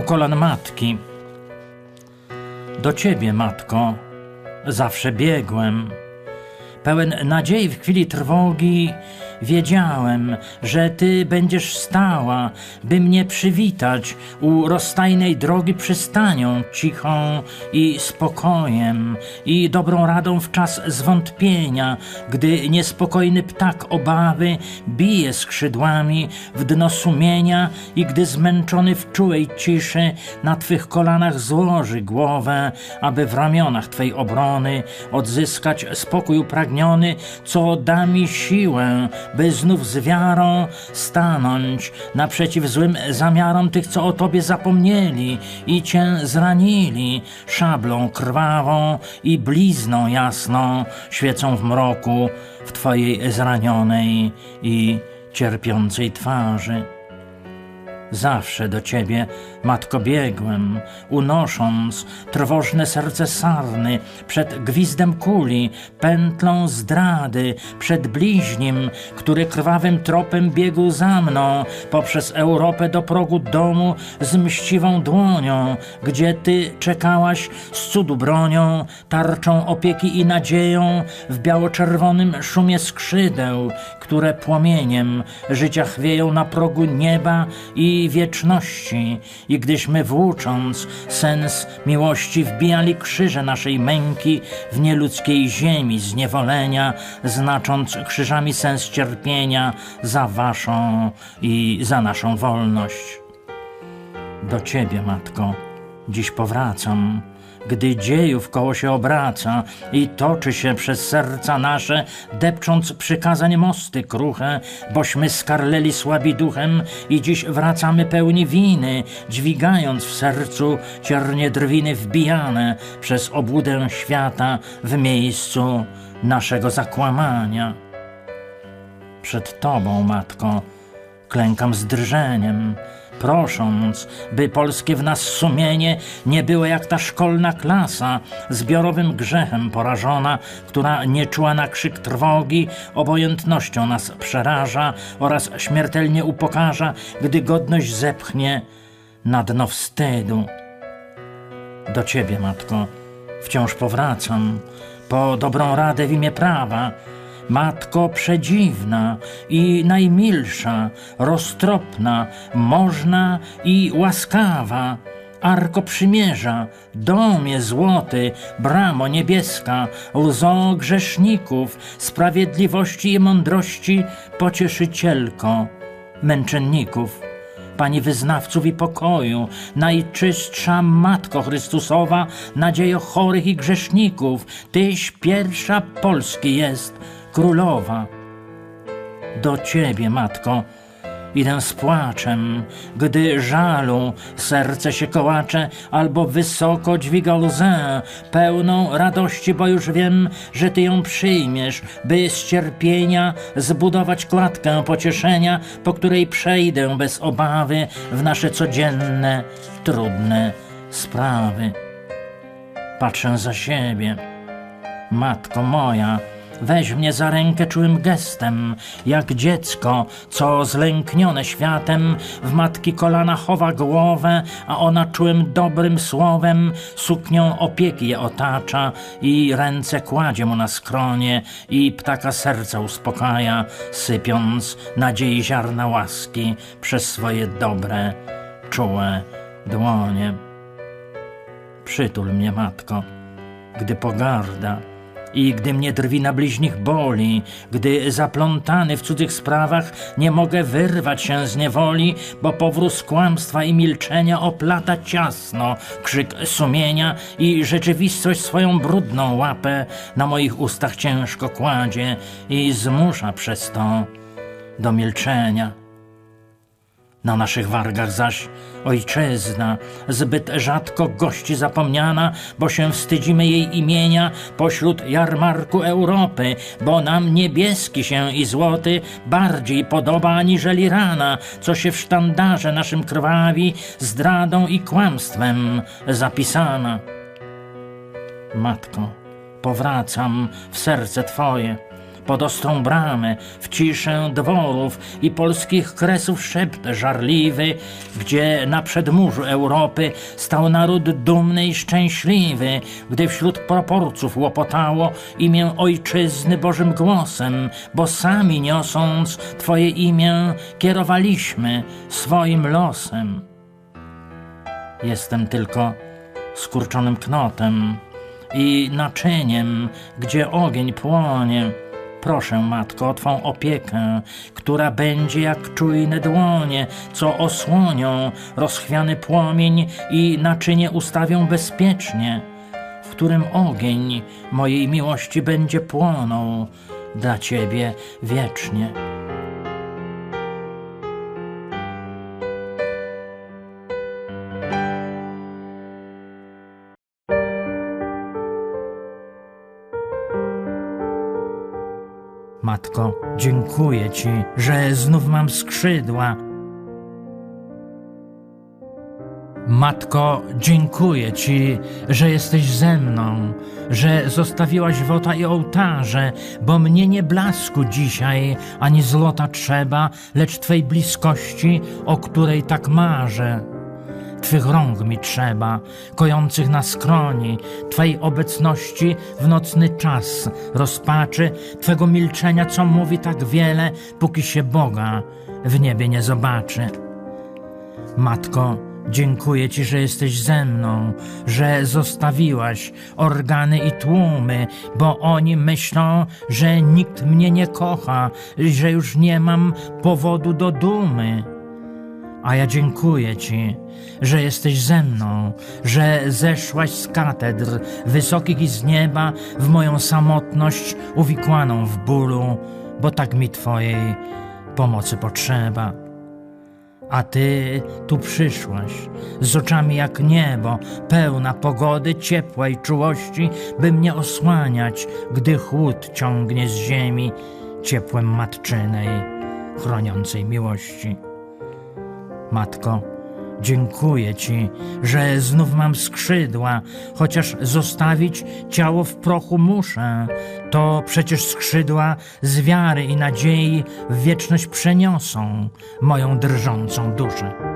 u kolan matki. Do ciebie, matko, zawsze biegłem. Pełen nadziei w chwili trwogi wiedziałem, że ty będziesz stała, by mnie przywitać u rozstajnej drogi przystanią cichą i spokojem i dobrą radą w czas zwątpienia, gdy niespokojny ptak obawy bije skrzydłami w dno sumienia i gdy zmęczony w czułej ciszy na twych kolanach złoży głowę, aby w ramionach twej obrony odzyskać spokój upragniony, co da mi siłę, by znów z wiarą stanąć naprzeciw złym zamiarom tych, co o Tobie zapomnieli i Cię zranili, szablą krwawą i blizną jasną świecą w mroku w Twojej zranionej i cierpiącej twarzy. Zawsze do ciebie, matko, biegłem, unosząc trwożne serce sarny przed gwizdem kuli, pętlą zdrady, przed bliźnim, który krwawym tropem biegł za mną poprzez Europę do progu domu z mściwą dłonią, gdzie ty czekałaś z cudu bronią, tarczą opieki i nadzieją w biało-czerwonym szumie skrzydeł, które płomieniem życia chwieją na progu nieba i wieczności i gdyśmy włócząc sens miłości wbijali krzyże naszej męki w nieludzkiej ziemi zniewolenia, znacząc krzyżami sens cierpienia za waszą i za naszą wolność. Do ciebie, matko, dziś powracam gdy dziejów koło się obraca i toczy się przez serca nasze, depcząc przykazań mosty kruche, bośmy skarleli słabi duchem i dziś wracamy pełni winy, dźwigając w sercu ciernie drwiny wbijane przez obłudę świata w miejscu naszego zakłamania. Przed Tobą, Matko, klękam z drżeniem, prosząc, by polskie w nas sumienie nie było jak ta szkolna klasa, zbiorowym grzechem porażona, która nie czuła na krzyk trwogi, obojętnością nas przeraża oraz śmiertelnie upokarza, gdy godność zepchnie na dno wstydu. Do ciebie, matko, wciąż powracam, po dobrą radę w imię prawa, Matko przedziwna i najmilsza, roztropna, można i łaskawa, Arko przymierza, domie złoty, bramo niebieska, łzo grzeszników, sprawiedliwości i mądrości, pocieszycielko męczenników. Pani wyznawców i pokoju, najczystsza Matko Chrystusowa, nadziejo chorych i grzeszników, Tyś pierwsza Polski jest, królowa. Do ciebie, matko, idę z płaczem, gdy żalu serce się kołacze, albo wysoko dźwiga łzę, pełną radości, bo już wiem, że ty ją przyjmiesz, by z cierpienia zbudować klatkę pocieszenia, po której przejdę bez obawy w nasze codzienne, trudne sprawy. Patrzę za siebie. Matko moja, Weź mnie za rękę czułym gestem, jak dziecko, co zlęknione światem w matki kolana chowa głowę, a ona czułym dobrym słowem suknią opieki je otacza i ręce kładzie mu na skronie i ptaka serca uspokaja, sypiąc nadziei ziarna łaski przez swoje dobre, czułe dłonie. Przytul mnie, matko, gdy pogarda i gdy mnie drwina bliźnich boli, gdy zaplątany w cudzych sprawach nie mogę wyrwać się z niewoli, bo powróz kłamstwa i milczenia oplata ciasno krzyk sumienia i rzeczywistość swoją brudną łapę na moich ustach ciężko kładzie i zmusza przez to do milczenia. Na naszych wargach zaś ojczyzna, zbyt rzadko gości zapomniana, bo się wstydzimy jej imienia pośród jarmarku Europy, bo nam niebieski się i złoty bardziej podoba aniżeli rana, co się w sztandarze naszym krwawi zdradą i kłamstwem zapisana. Matko, powracam w serce Twoje pod ostrą bramę, w ciszę dworów i polskich kresów szept żarliwy, gdzie na przedmurzu Europy stał naród dumny i szczęśliwy, gdy wśród proporców łopotało imię ojczyzny Bożym głosem, bo sami niosąc Twoje imię kierowaliśmy swoim losem. Jestem tylko skurczonym knotem i naczyniem, gdzie ogień płonie. Proszę, matko, o Twą opiekę, która będzie jak czujne dłonie, co osłonią rozchwiany płomień i naczynie ustawią bezpiecznie, w którym ogień mojej miłości będzie płonął dla Ciebie wiecznie. Matko, dziękuję Ci, że znów mam skrzydła. Matko, dziękuję Ci, że jesteś ze mną, że zostawiłaś wota i ołtarze, bo mnie nie blasku dzisiaj, ani złota trzeba, lecz Twej bliskości, o której tak marzę. Twych rąk mi trzeba, kojących na skroni, Twej obecności w nocny czas rozpaczy, Twego milczenia, co mówi tak wiele, póki się Boga w niebie nie zobaczy. Matko, dziękuję Ci, że jesteś ze mną, że zostawiłaś organy i tłumy, bo oni myślą, że nikt mnie nie kocha, że już nie mam powodu do dumy. A ja dziękuję Ci, że jesteś ze mną, że zeszłaś z katedr wysokich i z nieba w moją samotność uwikłaną w bólu, bo tak mi Twojej pomocy potrzeba. A Ty tu przyszłaś, z oczami jak niebo, pełna pogody, ciepła i czułości, by mnie osłaniać, gdy chłód ciągnie z ziemi ciepłem matczynej, chroniącej miłości. Matko, dziękuję Ci, że znów mam skrzydła, chociaż zostawić ciało w prochu muszę. To przecież skrzydła z wiary i nadziei w wieczność przeniosą moją drżącą duszę.